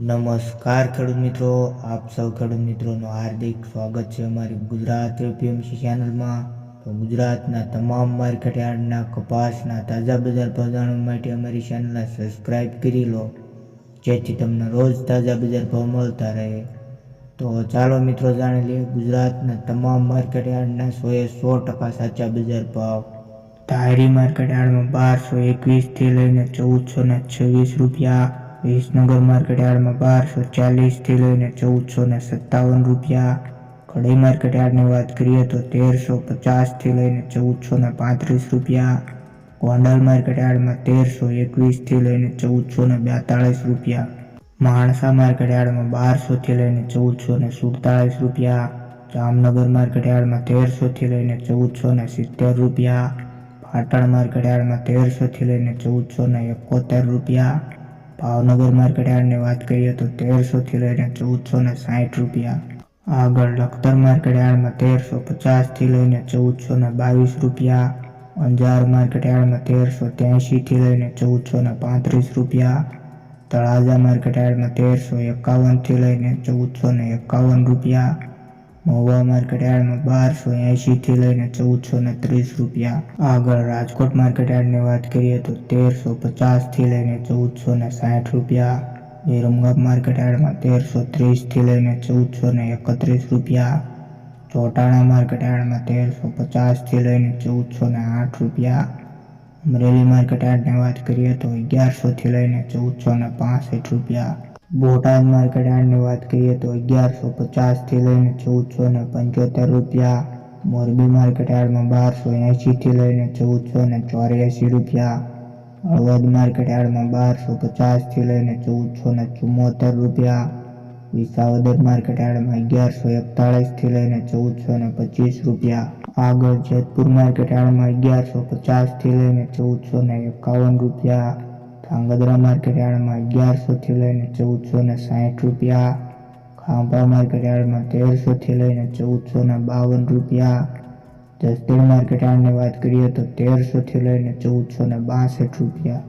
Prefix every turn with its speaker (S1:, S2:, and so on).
S1: નમસ્કાર ખેડૂત મિત્રો, આપ સૌ ખેડૂત મિત્રોનું હાર્દિક સ્વાગત છે અમારી ગુજરાત એપીએમસી ચેનલમાં. તો ગુજરાતના તમામ માર્કેટ યાર્ડના કપાસના તાજા બજાર ભાવ જાણવા માટે અમારી ચેનલને સબસ્ક્રાઇબ કરી લો, જેથી તમને રોજ તાજા બજાર ભાવ મળતા રહે. તો ચાલો મિત્રો જાણી લઈએ ગુજરાતના તમામ માર્કેટ યાર્ડના સોએ સો ટકા સાચા બજાર ભાવ. ધારી માર્કેટ યાર્ડમાં બારસો એકવીસથી લઈને ચૌદસો ને છવ્વીસ રૂપિયા વિસનગર માર્કેટ યાર્ડમાં બારસો ચાલીસથી લઈને ચૌદસો ને સત્તાવન રૂપિયા. કડી માર્કેટ યાર્ડની વાત કરીએ તો તેરસો પચાસથી લઈને ચૌદસો ને પાંત્રીસ રૂપિયા. ગોંડલ માર્કેટ યાર્ડમાં તેરસો એકવીસથી લઈને ચૌદસો ને બેતાળીસ રૂપિયા. માણસા માર્કેટ યાર્ડમાં બારસોથી લઈને ચૌદસો ને સુડતાળીસ રૂપિયા. જામનગર માર્કેટ યાર્ડમાં તેરસોથી લઈને ચૌદસો ને સિત્તેર રૂપિયા. પાટણ માર્કેટ યાર્ડમાં તેરસોથી લઈને ચૌદસો ને એકોતેર રૂપિયા. ભાવનગર માર્કેટ યાર્ડની વાત કરીએ તો તેરસોથી લઈને ચૌદસો ને સાઠ રૂપિયા. આગળ લખતર માર્કેટ યાર્ડમાં તેરસો પચાસથી લઈને ચૌદસો ને બાવીસ રૂપિયા. અંજાર માર્કેટ યાર્ડમાં તેરસો ત્યાંશીથી લઈને ચૌદસો ને પાંત્રીસ રૂપિયા. તળાજા માર્કેટ યાર્ડમાં તેરસો એકાવનથી લઈને ચૌદસો ને એકાવન રૂપિયા. મહુવા માર્કેટ યાર્ડમાં બારસો એંશીથી લઈને ચૌદસો ને ત્રીસ રૂપિયા. આગળ રાજકોટ માર્કેટ યાર્ડની વાત કરીએ તો તેરસો પચાસથી લઈને ચૌદસો ને સાઠ રૂપિયા. વિરમગામ માર્કેટ તેરસો ત્રીસથી લઈને ચૌદસો ને એકત્રીસ રૂપિયા. ચોટાણા માર્કેટ યાર્ડમાં તેરસો પચાસથી લઈને ચૌદસો ને આઠ રૂપિયા. અમરેલી માર્કેટ વાત કરીએ તો અગિયારસોથી લઈને ચૌદસો ને રૂપિયા. બોટાદ માર્કેટ યાર્ડની વાત કરીએ તો અગિયારસો પચાસથી લઈને ચૌદસો ને પંચોતેર રૂપિયા મોરબી માર્કેટ યાર્ડમાં બારસો એંશીથી લઈને ચૌદસો ને ચોર્યાસી રૂપિયા હળવદ માર્કેટ યાર્ડમાં બારસો પચાસથી લઈને ચૌદસો ને ચુમ્મોતેર રૂપિયા વિસાવદર માર્કેટ યાર્ડમાં અગિયારસો એકતાળીસથી લઈને ચૌદસો ને પચીસ રૂપિયા, આગળ જેતપુર માર્કેટ યાર્ડમાં અગિયારસો પચાસથી લઈને ચૌદસો ને એકાવન રૂપિયા ધાંગધ્રા માર્કેટ યાર્ડમાં અગિયારસોથી લઈને ચૌદસો ને સાઠ રૂપિયા. ખાંભા માર્કેટ યાર્ડમાં તેરસોથી લઈને ચૌદસો ને બાવન રૂપિયા. જસદણ માર્કેટ યાર્ડની વાત કરીએ તો તેરસોથી લઈને ચૌદસો ને બાસઠ રૂપિયા.